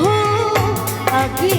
हो आगे